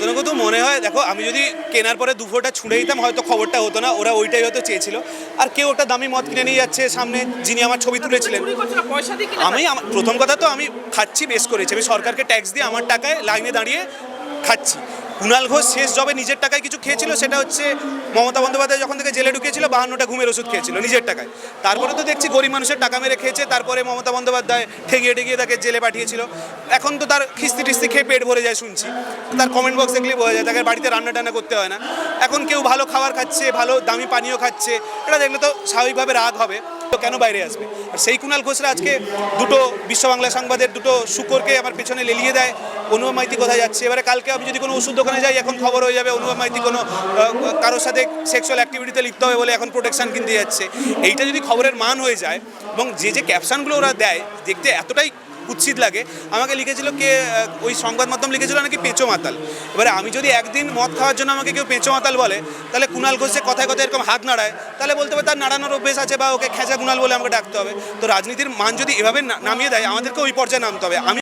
কোথাও কোথাও মনে হয়? দেখো আমি যদি কেনার পরে দু ফোটা ছুঁড়ে দিতাম হয়তো খবরটা হতো না। ওরা ওইটাই হয়তো চেয়েছিল। আর কেউ ওটা দামি মদ কিনে নিয়ে যাচ্ছে সামনে যিনি আমার ছবি তুলেছিলেন। না আমি আমার- প্রথম কথা তো আমি খাচ্ছি বেশ করেছি। আমি সরকারকে ট্যাক্স দিয়ে আমার টাকায় লাইনে দাঁড়িয়ে খাচ্ছি। কুণাল ঘোষ শেষ জবে নিজের টাকায় কিছু খেয়েছিল? সেটা হচ্ছে মমতা বন্দ্যোপাধ্যায় যখন থেকে জেলে ঢুকিয়েছিল বাহান্নটা ঘুমের ওষুধ খেয়েছিল নিজের টাকায়। তারপরে তো দেখছি গরিব মানুষের টাকা মেরে খেয়েছে, তারপরে মমতা বন্দ্যোপাধ্যায় ঠেঙিয়ে ঠেঙিয়ে তাকে জেলে পাঠিয়েছিল। এখন তো তার খিস্তি টিস্তি খেয়ে পেট ভরে যায় শুনছি। তার কমেন্ট বক্স দেখলেই বোঝা যায়, তাকে বাড়িতে রান্না টান্না করতে হয় না। এখন কেউ ভালো খাবার খাচ্ছে, ভালো দামি পানীয় খাচ্ছে, এটা দেখলে তো স্বাভাবিকভাবে রাগ হবে। কেন বাইরে আসবে? আর সেই কুণাল ঘোষরা আজকে দুটো বিশ্ব বাংলা সংবাদের দুটো শুকরকে আমার পেছনে লেলিয়ে দেয়। অনুভব মাইতি কোথায় যাচ্ছে? এবারে কালকে আমি যদি কোনো ওষুধ দোকানে যাই এখন খবর হয়ে যাবে অনুভব মাইতি কোনো কারোর সাথে সেক্সুয়াল অ্যাক্টিভিটিতে লিপ্ত হবে বলে এখন প্রোটেকশন কিনতে যাচ্ছে। এইটা যদি খবরের মান হয়ে যায় এবং যে যে ক্যাপশানগুলো ওরা দেয়, দেখতে এতটাই কুৎসিত লাগে। আমাকে লিখেছিল কে ওই সংবাদ মাধ্যম লিখেছিল নাকি পেঁচো মাতাল। এবারে আমি যদি একদিন মদ খাওয়ার জন্য আমাকে কেউ পেঁচো মাতাল বলে, তাহলে কুণাল ঘোষে কথায় কথায় এরকম হাত নাড়ায়। তাহলে বলতে হবে তার নাড়ানোর অভ্যেস আছে বা ওকে খেঁচা কুণাল বলে আমাকে ডাকতে হবে। তো রাজনীতির মান যদি এভাবে নামিয়ে দেয় আমাদেরকে ওই পর্যায়ে নামতে হবে। আমি